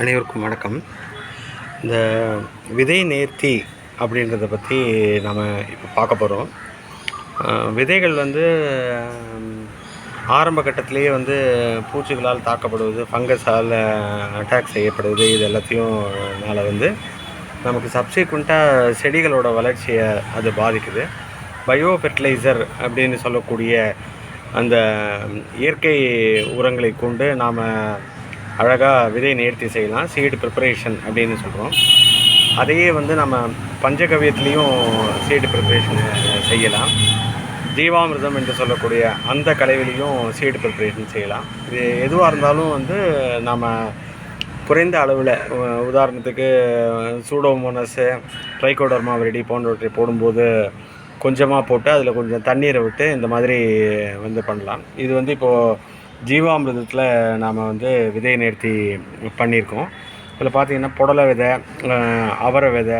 அனைவருக்கும் வணக்கம். இந்த விதை நேர்த்தி அப்படின்றத பற்றி நம்ம இப்போ பார்க்க போகிறோம் விதைகள் வந்து ஆரம்ப கட்டத்திலேயே வந்து பூச்சிகளால் தாக்கப்படுவது ஃபங்கஸால் அட்டாக் செய்யப்படுவது இது எல்லாத்தையும் னால வந்து நமக்கு சப்சிக்வெண்ட்டாக செடிகளோட வளர்ச்சியை அது பாதிக்குது. பயோ ஃபெர்டிலைசர் அப்படின்னு சொல்லக்கூடிய அந்த இயற்கை உரங்களை கொண்டு நாம் அழகாக விதை நேர்த்தி செய்யலாம் சீடு ப்ரிப்பரேஷன் அப்படின்னு சொல்கிறோம் அதையே வந்து நம்ம பஞ்சகவியத்துலேயும் சீடு ப்ரிப்பரேஷன் செய்யலாம். ஜீவாமிர்தம் என்று சொல்லக்கூடிய அந்த கலைவிலையும் சீடு ப்ரிப்பரேஷன் செய்யலாம். இது எதுவாக இருந்தாலும் வந்து நம்ம குறைந்த அளவில் உதாரணத்துக்கு சூடோமோனஸு ட்ரைகோடர்மா வெரடி போன்றவற்றை போடும்போது கொஞ்சமாக போட்டு அதில் கொஞ்சம் தண்ணீரை விட்டு இந்த மாதிரி வந்து பண்ணலாம். இது வந்து இப்போது ஜீவாமிர்தத்தில் நாம் வந்து விதை நேர்த்தி பண்ணியிருக்கோம். இதில் பார்த்தீங்கன்னா புடலை விதை அவரை விதை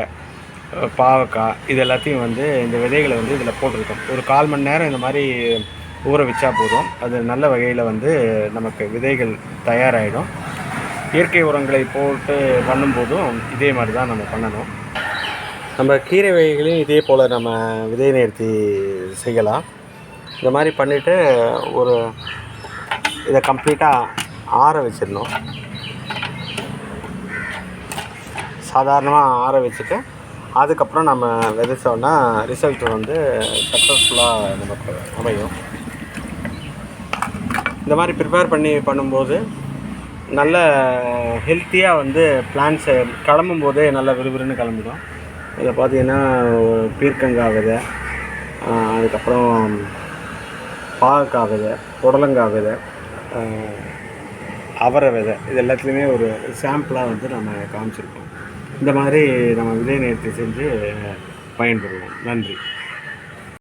பாவக்காய் இது எல்லாத்தையும் வந்து இந்த விதைகளை வந்து இதில் போட்டிருக்கோம். ஒரு கால் மணி நேரம் இந்த மாதிரி ஊற வச்சா போதும். அது நல்ல வகையில் வந்து நமக்கு விதைகள் தயாராகிடும் இயற்கை உரங்களை போட்டு பண்ணும்போதும் இதே மாதிரி தான் நம்ம பண்ணணும். நம்ம கீரை வகைகளையும் இதே போல் நம்ம விதை நேர்த்தி செய்யலாம். இந்த மாதிரி பண்ணிவிட்டு ஒரு இதை கம்ப்ளீட்டாக ஆற வச்சிடணும். சாதாரணமாக ஆற வச்சுட்டு அதுக்கப்புறம் நம்ம விதைச்சோன்னா ரிசல்ட் வந்து சக்ஸஸ்ஃபுல்லாக நமக்கு அமையும். இந்த மாதிரி ப்ரிப்பேர் பண்ணி பண்ணும்போது நல்ல ஹெல்த்தியாக வந்து பிளான்ஸை கிளம்பும் போதே நல்லா விறுவிறுன்னு கிளம்பிடும். இதில் பார்த்தீங்கன்னா பீர்க்கங்காய் விதை அதுக்கப்புறம் பாகக்காய் விதை புடலங்காய் விதை அவரை விதை. இது எல்லாத்துலேயுமே ஒரு சாம்பிளாக வந்து நம்ம காமிச்சிருக்கோம் இந்த மாதிரி நம்ம விதை நேர்த்தி செஞ்சு பயன்பெறுவோம் நன்றி.